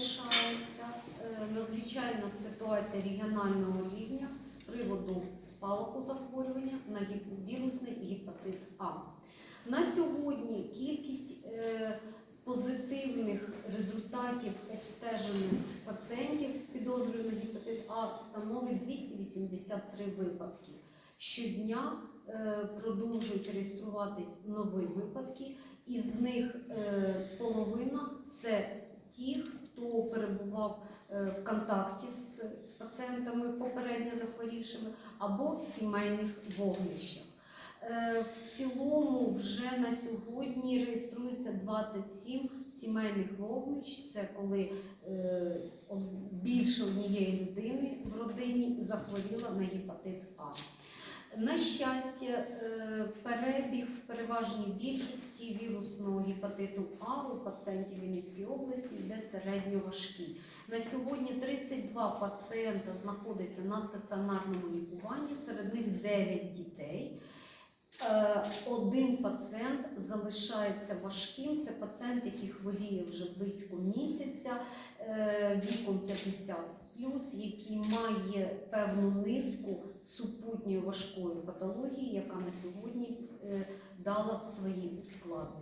залишається е, надзвичайна ситуація регіонального рівня з приводу спалаху захворювання на вірусний гепатит А. На сьогодні кількість е, позитивних результатів обстежених пацієнтів з підозрою на гепатит А становить 283 випадки. Щодня е, продовжують реєструватись нові випадки, із них половина перебував е, в контакті з пацієнтами попередньо захворівшими або в сімейних вогнищах. Е, В цілому вже на сьогодні реєструється 27 сімейних вогнищ. Це коли е, більше однієї людини в родині захворіла на гепатит А. На щастя, перебіг в переважній більшості вірусного гепатиту А у пацієнтів Вінницької області йде середньоважкий. На сьогодні 32 пацієнта знаходяться на стаціонарному лікуванні, серед них 9 дітей. Е, Один пацієнт залишається важким. Це пацієнт, який хворіє вже близько місяця, е, віком 50 який має певну низку супутньої важкої патології, яка на сьогодні е, дала свої ускладнення.